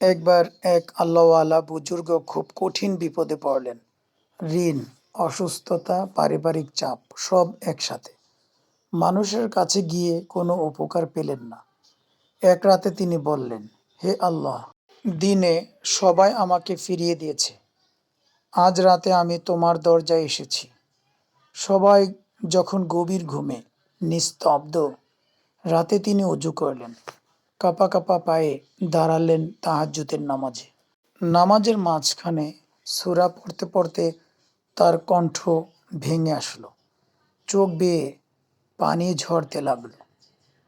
একবার এক আল্লাহওয়ালা বুজুর্গ খুব কঠিন বিপদে পড়লেন। ঋণ, অসুস্থতা, পারিবারিক চাপ, সব একসাথে। মানুষের কাছে গিয়ে কোনো উপকার পেলেন না। এক রাতে তিনি বললেন, হে আল্লাহ, দিনে সবাই আমাকে ফিরিয়ে দিয়েছে। আজ রাতে আমি তোমার দরজায় এসেছি। সবাই যখন গভীর ঘুমে, নিস্তব্ধ, রাতে তিনি অজু করলেন। কাপা কাপা পায়ে দাঁড়ালেন তাহাজ্জুদের নামাজে। নামাজের মাঝখানে সূরা পড়তে পড়তে তার কণ্ঠ ভেঙে আসলো। চোখ বেয়ে পানি ঝরতে লাগল।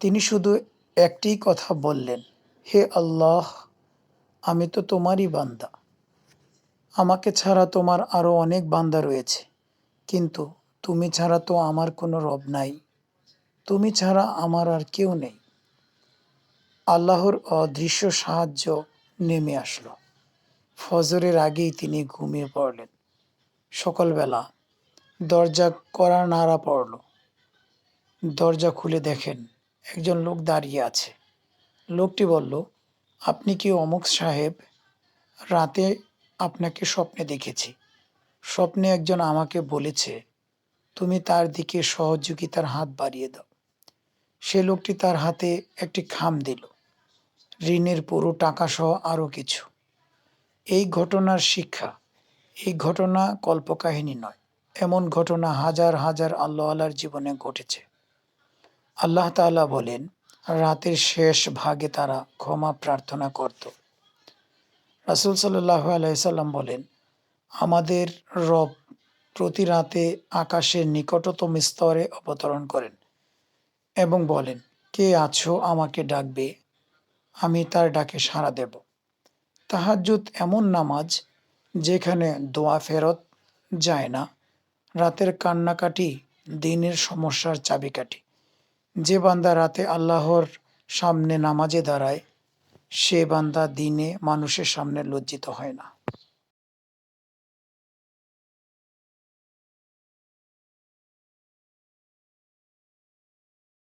তিনি শুধু একটি কথা বললেন, হে আল্লাহ, আমি তো তোমারই বান্দা। আমাকে ছাড়া তোমার আরও অনেক বান্দা রয়েছে, কিন্তু তুমি ছাড়া তো আমার কোনো রব নাই। তুমি ছাড়া আমার আর কেউ নেই। আল্লাহর অদৃশ্য সাহায্য নেমে আসলো। ফজরের আগেই তিনি ঘুমিয়ে পড়লেন। সকালবেলা দরজা করা নাড়া পড়ল। দরজা খুলে দেখেন একজন লোক দাঁড়িয়ে আছে। লোকটি বলল, আপনি কি অমুক সাহেব? রাতে আপনাকে স্বপ্নে দেখেছি। স্বপ্নে একজন আমাকে বলেছে, তুমি তার দিকে সহযোগিতার হাত বাড়িয়ে দাও। সে লোকটি তার হাতে একটি খাম দিল। ঋণের পুরো টাকা সহ আরও কিছু। এই ঘটনার শিক্ষা, এই ঘটনা কল্পকাহিনী নয়, এমন ঘটনা হাজার হাজার আল্লাহ আল্লাহর জীবনে ঘটেছে। আল্লাহ তাআলা বলেন, রাতের শেষ ভাগে তারা ক্ষমা প্রার্থনা করত। রাসুল সাল্লাহ আলাইসাল্লাম বলেন, আমাদের রব প্রতি রাতে আকাশের নিকটতম স্তরে অবতরণ করেন এবং বলেন, কে আছো আমাকে ডাকবে আমি তার ডাকে সাড়া দেব। তাহাজ্জুদ এমন নামাজ যেখানে দোয়া ফেরত যায় না। রাতের কান্নাকাটি, দিনের সমস্যার চাবিকাঠি। যে বান্দা রাতে আল্লাহর সামনে নামাজে দাঁড়ায়, সে বান্দা দিনে মানুষের সামনে লজ্জিত হয় না।